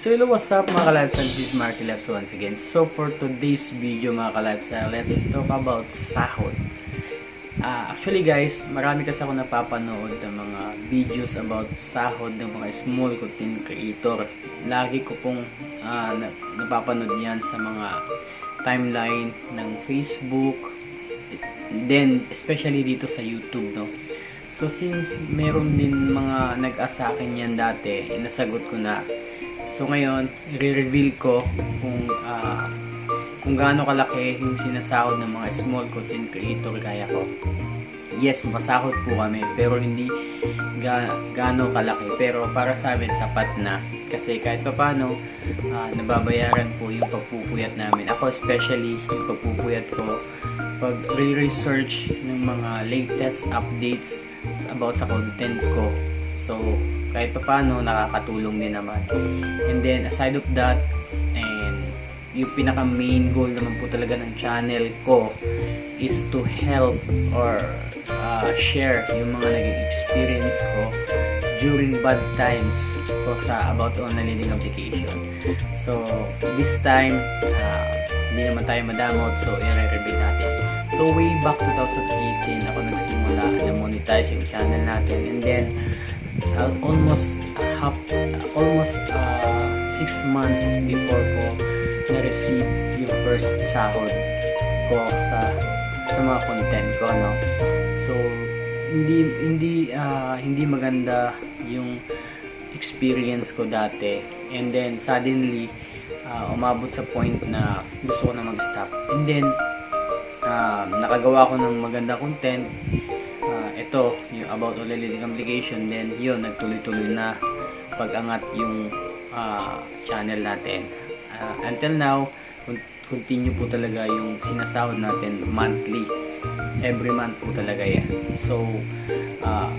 So hello, what's up mga ka-lifestyle? This is Marky Labs once again. So for today's video mga ka-lifestyle, let's talk about sahod. Ah, actually guys, marami kasi ako napapanood ng mga videos about sahod ng mga small content creator. Lagi ko pong na- napapanood yan sa mga timeline ng Facebook, then especially dito sa YouTube, no? So since meron din mga nag-asa akin yan dati, inasagot ko na. So ngayon, i-reveal ko kung ah, kung gaano kalaki yung sinasahod ng mga small content creator gaya ko. Yes, masahod po kami, pero hindi ga gaano kalaki. Pero para sa amin, sapat na. Kasi kahit pa paano, ah, nababayaran po yung pagpupuyat namin. Ako especially, yung pagpupuyat ko, pag re-research ng mga latest updates about sa content ko. So, kahit pa paano, nakakatulong din naman. And then, aside of that, and yung pinaka main goal naman po talaga ng channel ko is to help or uh, share yung mga naging experience ko during bad times ko sa about online learning application. So, this time, uh, hindi naman tayo madamot, so i-reveal natin. So, way back 2018, ako nagsimula na monetize yung channel natin. And then, uh, almost uh, half, almost uh, six months before ko na-receive yung first sahod ko sa sa mga content ko no? So hindi hindi ah, hindi maganda yung experience ko dati. And then suddenly ah, umabot sa point na gusto ko na mag-stop. And then ah, nakagawa ko ng maganda content ito yung about online learning application then yun nagtuloy-tuloy na pag-angat yung ah, channel natin. Ah, until now con- continue po talaga yung sinasahod natin monthly. Every month po talaga yan. So ah,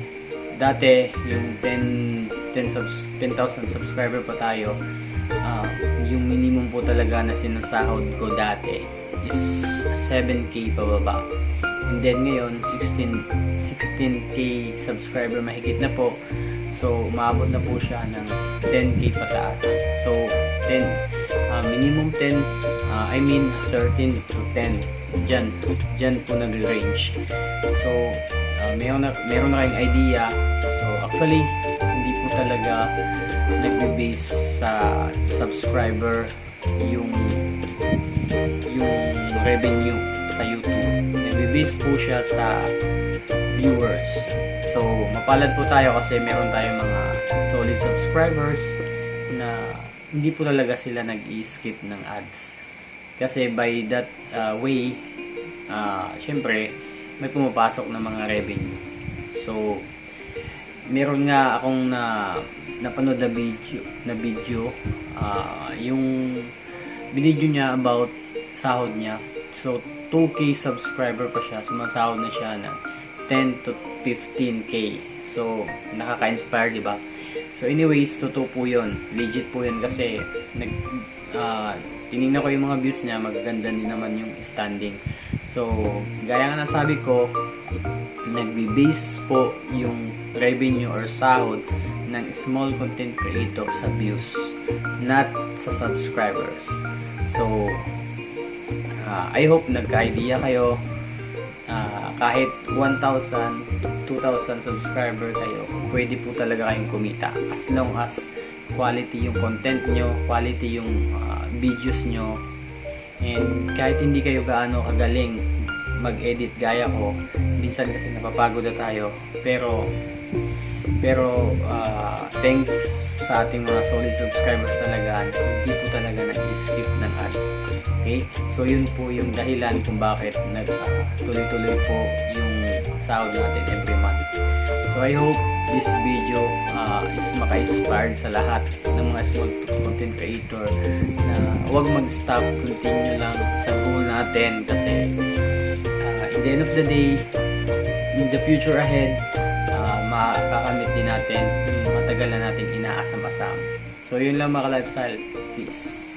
dati yung 10 10 subs 10,000 subscriber pa tayo ah, yung minimum po talaga na sinasahod ko dati is 7k pababa and then ngayon 16 16k subscriber mahigit na po. So umabot na po siya ng 10k pataas. So 10 ah, minimum 10 ah, I mean 13 to 10 dyan dyan po nag-range. So ah, meron na meron na kayong idea. So actually hindi po talaga nagbe-base sa subscriber yung yung revenue sa YouTube nagbe-base po siya sa viewers. So mapalad po tayo kasi meron tayong mga solid subscribers na hindi po talaga sila nag-skip ng ads. Kasi by that uh, way uh, syempre may pumapasok na mga revenue. So meron nga akong na napanood na video na video ah, yung binidyo niya about sahod niya. So 2k subscriber pa siya. Sumasahod na siya ng 10 to 15k so nakaka-inspire di ba? So anyways totoo po yun. Legit po yun kasi nag ah, tinignan ko yung mga views niya. Magaganda din naman yung standing. So gaya nga nasabi ko nagbe-base po yung revenue or sahod ng small content creator sa views not sa subscribers. So ah, I hope nagka-idea kayo. Ah, kahit 1,000 2,000 subscriber kayo pwede po talaga kayong kumita. As long as quality yung content nyo quality yung ah, videos nyo. And kahit hindi kayo gaano kagaling mag-edit gaya ko minsan kasi napapagod na tayo. Pero pero ah, thanks sa ating mga solid subscribers talaga. Hindi po talaga nag-skip ng ads okay so yun po yung dahilan kung bakit nag ah, tuloy-tuloy po yung sahod natin every month so I hope this video ah, is maka-inspired sa lahat ng mga small content creator na huwag mag-stop continue lang sa goal natin kasi uh, in the end of the day, in the future ahead, uh, makakamit din natin yung matagal na nating inaasam-asam. So, yun lang mga lifestyle. Peace.